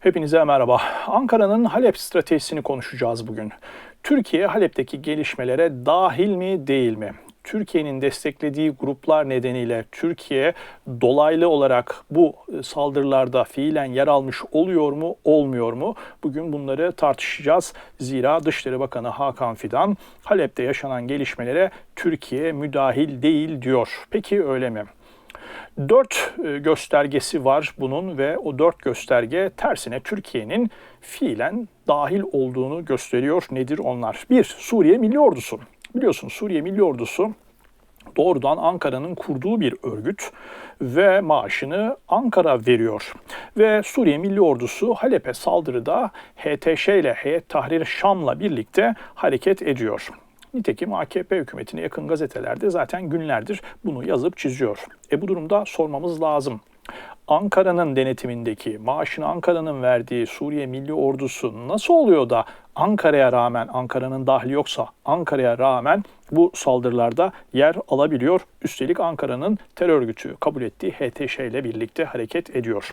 Hepinize merhaba. Ankara'nın Halep stratejisini konuşacağız bugün. Türkiye Halep'teki gelişmelere dahil mi değil mi? Türkiye'nin desteklediği gruplar nedeniyle Türkiye dolaylı olarak bu saldırılarda fiilen yer almış oluyor mu, olmuyor mu? Bugün bunları tartışacağız. Zira Dışişleri Bakanı Hakan Fidan Halep'te yaşanan gelişmelere Türkiye müdahil değil diyor. Peki öyle mi? Dört e, göstergesi var bunun ve o dört gösterge tersine Türkiye'nin fiilen dahil olduğunu gösteriyor. Nedir onlar? Bir, Suriye Milli Ordusu. Biliyorsunuz Suriye Milli Ordusu doğrudan Ankara'nın kurduğu bir örgüt ve maaşını Ankara veriyor. Ve Suriye Milli Ordusu Halep'e saldırıda HTŞ ile Heyet Tahrir Şam'la birlikte hareket ediyor. Nitekim AKP hükümetine yakın gazetelerde zaten günlerdir bunu yazıp çiziyor. E bu durumda sormamız lazım. Ankara'nın denetimindeki, maaşını Ankara'nın verdiği Suriye Milli Ordusu nasıl oluyor da Ankara'ya rağmen, Ankara'nın dahli yoksa Ankara'ya rağmen bu saldırılarda yer alabiliyor. Üstelik Ankara'nın terör örgütü kabul ettiği HTŞ ile birlikte hareket ediyor.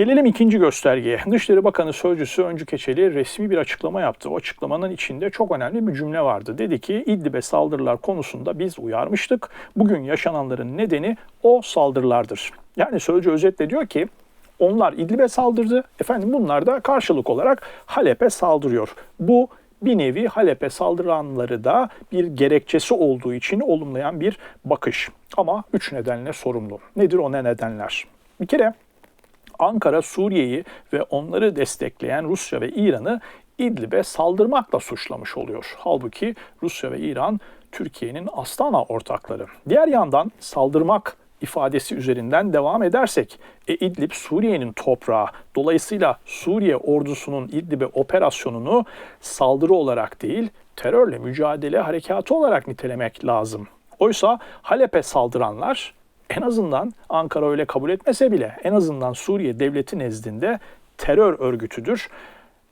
Gelelim ikinci göstergeye. Dışişleri Bakanı Sözcüsü Öncü Keçeli resmi bir açıklama yaptı. O açıklamanın içinde çok önemli bir cümle vardı. Dedi ki İdlib'e saldırılar konusunda biz uyarmıştık. Bugün yaşananların nedeni o saldırılardır. Yani Sözcü özetle diyor ki onlar İdlib'e saldırdı. Efendim bunlar da karşılık olarak Halep'e saldırıyor. Bu bir nevi Halep'e saldıranları da bir gerekçesi olduğu için olumlayan bir bakış. Ama üç nedenle sorumlu. Nedir o ne nedenler? Bir kere Ankara Suriye'yi ve onları destekleyen Rusya ve İran'ı İdlib'e saldırmakla suçlamış oluyor. Halbuki Rusya ve İran Türkiye'nin Astana ortakları. Diğer yandan saldırmak ifadesi üzerinden devam edersek, e, İdlib Suriye'nin toprağı. Dolayısıyla Suriye ordusunun İdlib'e operasyonunu saldırı olarak değil, terörle mücadele harekatı olarak nitelemek lazım. Oysa Halep'e saldıranlar en azından Ankara öyle kabul etmese bile en azından Suriye devleti nezdinde terör örgütüdür.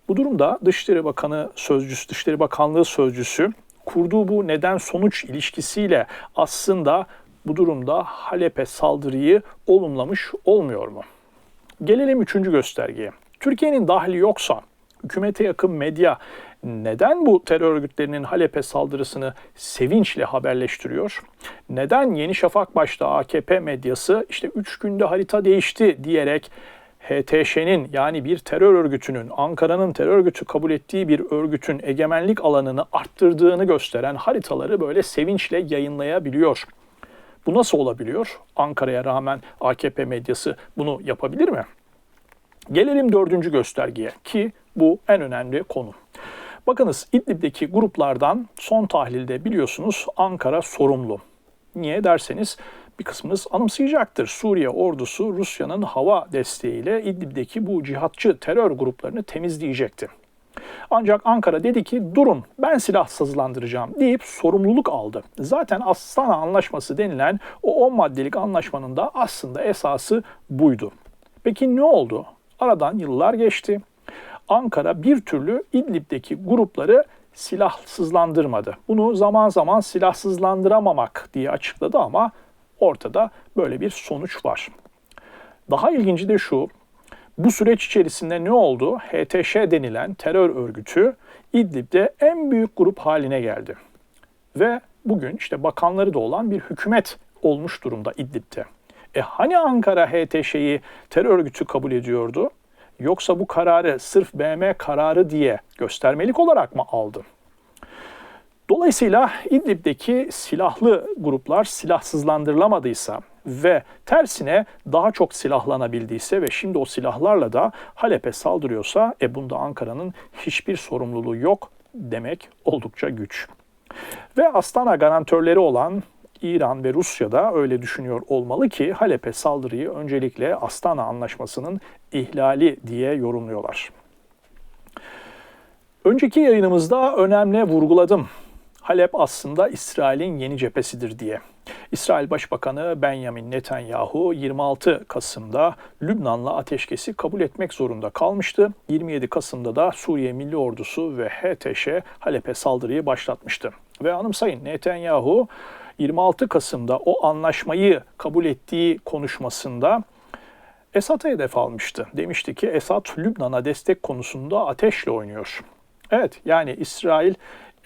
Bu durumda Dışişleri Bakanı sözcüsü, Dışişleri Bakanlığı sözcüsü kurduğu bu neden sonuç ilişkisiyle aslında bu durumda Halep'e saldırıyı olumlamış olmuyor mu? Gelelim üçüncü göstergeye. Türkiye'nin dahili yoksa hükümete yakın medya neden bu terör örgütlerinin Halep'e saldırısını sevinçle haberleştiriyor? Neden Yeni Şafak başta AKP medyası işte 3 günde harita değişti diyerek HTŞ'nin yani bir terör örgütünün, Ankara'nın terör örgütü kabul ettiği bir örgütün egemenlik alanını arttırdığını gösteren haritaları böyle sevinçle yayınlayabiliyor. Bu nasıl olabiliyor? Ankara'ya rağmen AKP medyası bunu yapabilir mi? Gelelim dördüncü göstergeye ki bu en önemli konu. Bakınız İdlib'deki gruplardan son tahlilde biliyorsunuz Ankara sorumlu. Niye derseniz bir kısmınız anımsayacaktır. Suriye ordusu Rusya'nın hava desteğiyle İdlib'deki bu cihatçı terör gruplarını temizleyecekti. Ancak Ankara dedi ki durun ben silahsızlandıracağım deyip sorumluluk aldı. Zaten Astana Anlaşması denilen o 10 maddelik anlaşmanın da aslında esası buydu. Peki ne oldu? Aradan yıllar geçti. Ankara bir türlü İdlib'deki grupları silahsızlandırmadı. Bunu zaman zaman silahsızlandıramamak diye açıkladı ama ortada böyle bir sonuç var. Daha ilginci de şu, bu süreç içerisinde ne oldu? HTŞ denilen terör örgütü İdlib'de en büyük grup haline geldi. Ve bugün işte bakanları da olan bir hükümet olmuş durumda İdlib'de. E hani Ankara HTŞ'yi terör örgütü kabul ediyordu? Yoksa bu kararı sırf BM kararı diye göstermelik olarak mı aldı? Dolayısıyla İdlib'deki silahlı gruplar silahsızlandırılamadıysa ve tersine daha çok silahlanabildiyse ve şimdi o silahlarla da Halep'e saldırıyorsa e bunda Ankara'nın hiçbir sorumluluğu yok demek oldukça güç. Ve Astana garantörleri olan İran ve Rusya da öyle düşünüyor olmalı ki Halep'e saldırıyı öncelikle Astana Anlaşması'nın ihlali diye yorumluyorlar. Önceki yayınımızda önemli vurguladım. Halep aslında İsrail'in yeni cephesidir diye. İsrail Başbakanı Benjamin Netanyahu 26 Kasım'da Lübnan'la ateşkesi kabul etmek zorunda kalmıştı. 27 Kasım'da da Suriye Milli Ordusu ve HTŞ Halep'e saldırıyı başlatmıştı. Ve anımsayın Esad'a hedef almıştı. Demişti ki Esad Lübnan'a destek konusunda ateşle oynuyor. Evet yani İsrail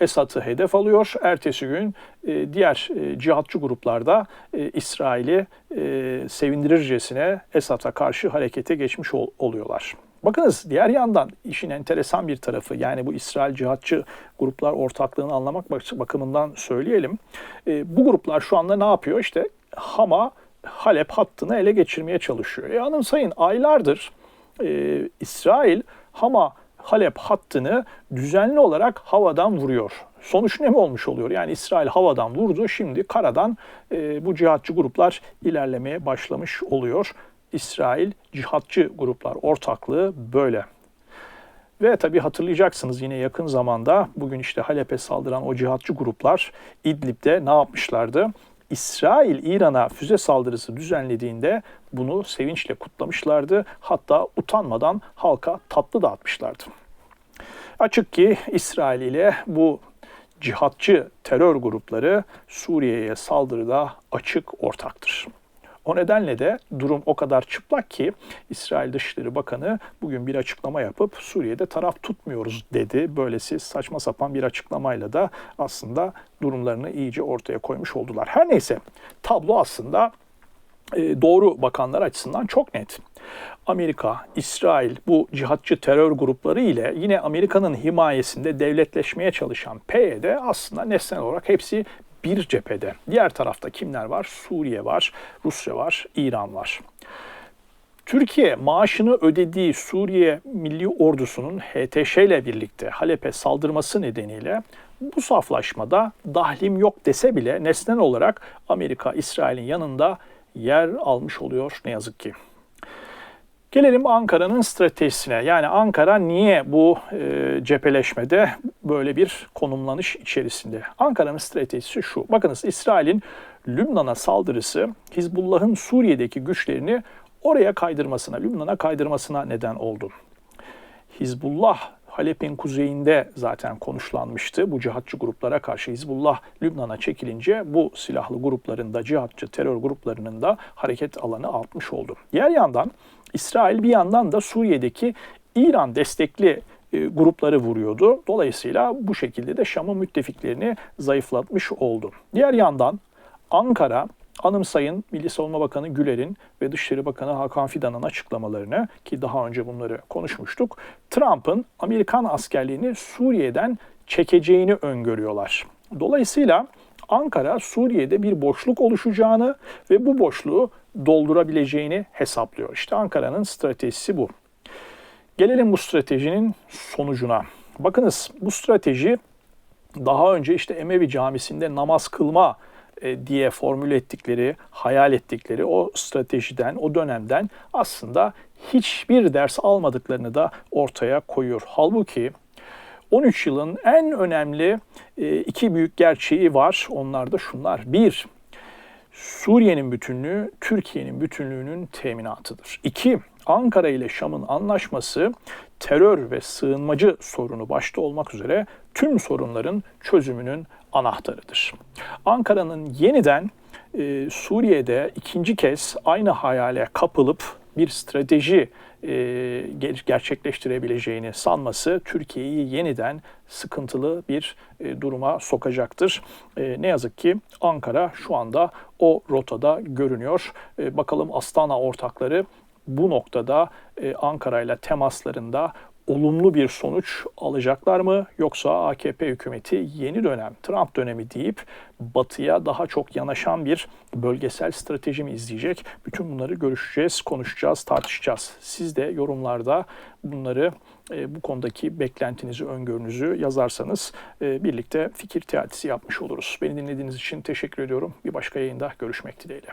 Esad'ı hedef alıyor. Ertesi gün e, diğer e, cihatçı gruplarda e, İsrail'i e, sevindirircesine Esad'a karşı harekete geçmiş ol, oluyorlar. Bakınız diğer yandan işin enteresan bir tarafı yani bu İsrail cihatçı gruplar ortaklığını anlamak bakımından söyleyelim. E, bu gruplar şu anda ne yapıyor? İşte Hama Halep hattını ele geçirmeye çalışıyor. E anımsayın aylardır e, İsrail Hama Halep hattını düzenli olarak havadan vuruyor. Sonuç ne mi olmuş oluyor? Yani İsrail havadan vurdu, şimdi karadan e, bu cihatçı gruplar ilerlemeye başlamış oluyor. İsrail cihatçı gruplar ortaklığı böyle. Ve tabi hatırlayacaksınız yine yakın zamanda bugün işte Halep'e saldıran o cihatçı gruplar İdlib'de ne yapmışlardı? İsrail İran'a füze saldırısı düzenlediğinde bunu sevinçle kutlamışlardı. Hatta utanmadan halka tatlı dağıtmışlardı. Açık ki İsrail ile bu cihatçı terör grupları Suriye'ye saldırıda açık ortaktır. O nedenle de durum o kadar çıplak ki İsrail Dışişleri Bakanı bugün bir açıklama yapıp Suriye'de taraf tutmuyoruz dedi. Böylesi saçma sapan bir açıklamayla da aslında durumlarını iyice ortaya koymuş oldular. Her neyse tablo aslında e, doğru bakanlar açısından çok net. Amerika, İsrail bu cihatçı terör grupları ile yine Amerika'nın himayesinde devletleşmeye çalışan PYD aslında nesnel olarak hepsi bir cephede. Diğer tarafta kimler var? Suriye var, Rusya var, İran var. Türkiye maaşını ödediği Suriye Milli Ordusu'nun HTŞ ile birlikte Halep'e saldırması nedeniyle bu saflaşmada dahlim yok dese bile nesnel olarak Amerika İsrail'in yanında yer almış oluyor ne yazık ki. Gelelim Ankara'nın stratejisine. Yani Ankara niye bu e, cepheleşmede böyle bir konumlanış içerisinde? Ankara'nın stratejisi şu. Bakınız İsrail'in Lübnan'a saldırısı Hizbullah'ın Suriye'deki güçlerini oraya kaydırmasına, Lübnan'a kaydırmasına neden oldu. Hizbullah Halep'in kuzeyinde zaten konuşlanmıştı. Bu cihatçı gruplara karşı Hizbullah Lübnan'a çekilince bu silahlı grupların da cihatçı terör gruplarının da hareket alanı artmış oldu. Diğer yandan İsrail bir yandan da Suriye'deki İran destekli e, grupları vuruyordu. Dolayısıyla bu şekilde de Şam'ın müttefiklerini zayıflatmış oldu. Diğer yandan Ankara Anımsayın Milli Savunma Bakanı Güler'in ve Dışişleri Bakanı Hakan Fidan'ın açıklamalarını ki daha önce bunları konuşmuştuk. Trump'ın Amerikan askerliğini Suriye'den çekeceğini öngörüyorlar. Dolayısıyla Ankara Suriye'de bir boşluk oluşacağını ve bu boşluğu doldurabileceğini hesaplıyor. İşte Ankara'nın stratejisi bu. Gelelim bu stratejinin sonucuna. Bakınız bu strateji daha önce işte Emevi Camisi'nde namaz kılma diye formüle ettikleri, hayal ettikleri o stratejiden, o dönemden aslında hiçbir ders almadıklarını da ortaya koyuyor. Halbuki 13 yılın en önemli e, iki büyük gerçeği var. Onlar da şunlar. Bir, Suriye'nin bütünlüğü Türkiye'nin bütünlüğünün teminatıdır. İki, Ankara ile Şam'ın anlaşması terör ve sığınmacı sorunu başta olmak üzere tüm sorunların çözümünün anahtarıdır. Ankara'nın yeniden e, Suriye'de ikinci kez aynı hayale kapılıp bir strateji e, gerçekleştirebileceğini sanması Türkiye'yi yeniden sıkıntılı bir e, duruma sokacaktır. E, ne yazık ki Ankara şu anda o rotada görünüyor. Bakalım Astana ortakları bu noktada Ankara ile temaslarında olumlu bir sonuç alacaklar mı yoksa AKP hükümeti yeni dönem Trump dönemi deyip batıya daha çok yanaşan bir bölgesel strateji mi izleyecek? Bütün bunları görüşeceğiz, konuşacağız, tartışacağız. Siz de yorumlarda bunları e, bu konudaki beklentinizi, öngörünüzü yazarsanız e, birlikte fikir teatisi yapmış oluruz. Beni dinlediğiniz için teşekkür ediyorum. Bir başka yayında görüşmek dileğiyle.